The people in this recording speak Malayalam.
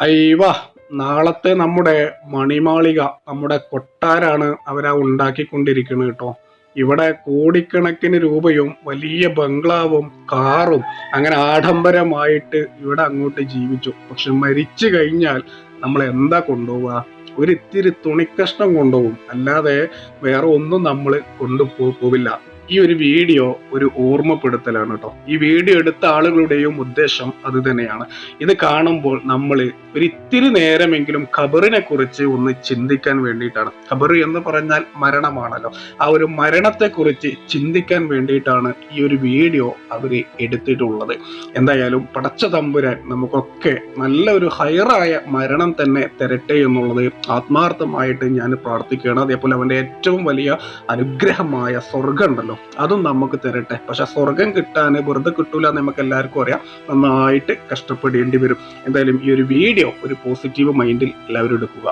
അയ്യവ നാളത്തെ നമ്മുടെ മണിമാളിക നമ്മുടെ കൊട്ടാരാണ് അവരാ ഉണ്ടാക്കിക്കൊണ്ടിരിക്കുന്നത് കേട്ടോ. ഇവിടെ കോടിക്കണക്കിന് രൂപയും വലിയ ബംഗ്ലാവും കാറും അങ്ങനെ ആഡംബരമായിട്ട് ഇവിടെ അങ്ങോട്ട് ജീവിച്ചു. പക്ഷെ മരിച്ചു കഴിഞ്ഞാൽ നമ്മൾ എന്താ കൊണ്ടുപോവുക? ഒരിത്തിരി തുണിക്കഷ്ണം കൊണ്ടുപോകും. അല്ലാതെ വേറെ ഒന്നും നമ്മൾ കൊണ്ടുപോവില്ല ഈ ഒരു വീഡിയോ ഒരു ഓർമ്മപ്പെടുത്തലാണ് കേട്ടോ. ഈ വീഡിയോ എടുത്ത ആളുകളുടെയും ഉദ്ദേശം അത് തന്നെയാണ്. ഇത് കാണുമ്പോൾ നമ്മൾ ഒരു ഇത്തിരി നേരമെങ്കിലും ഖബറിനെ കുറിച്ച് ഒന്ന് ചിന്തിക്കാൻ വേണ്ടിയിട്ടാണ്. ഖബർ എന്ന് പറഞ്ഞാൽ മരണമാണല്ലോ. ആ ഒരു മരണത്തെ കുറിച്ച് ചിന്തിക്കാൻ വേണ്ടിയിട്ടാണ് ഈ ഒരു വീഡിയോ അവർ എടുത്തിട്ടുള്ളത്. എന്തായാലും പടച്ച തമ്പുരാൻ നമുക്കൊക്കെ നല്ല ഒരു ഹയറായ മരണം തന്നെ തരട്ടെ എന്നുള്ളത് ആത്മാർത്ഥമായിട്ട് ഞാൻ പ്രാർത്ഥിക്കുകയാണ്. അതേപോലെ അവന്റെ ഏറ്റവും വലിയ അനുഗ്രഹമായ സ്വർഗം ഉണ്ടല്ലോ. അതും നമുക്ക് തരട്ടെ. പക്ഷെ സ്വർഗം കിട്ടാൻ വെറുതെ കിട്ടൂല എന്ന് നമുക്ക് എല്ലാവർക്കും അറിയാം. നന്നായിട്ട് കഷ്ടപ്പെടേണ്ടി വരും. എന്തായാലും ഈ ഒരു വീഡിയോ ഒരു പോസിറ്റീവ് മൈൻഡിൽ എല്ലാവരും എടുക്കുക.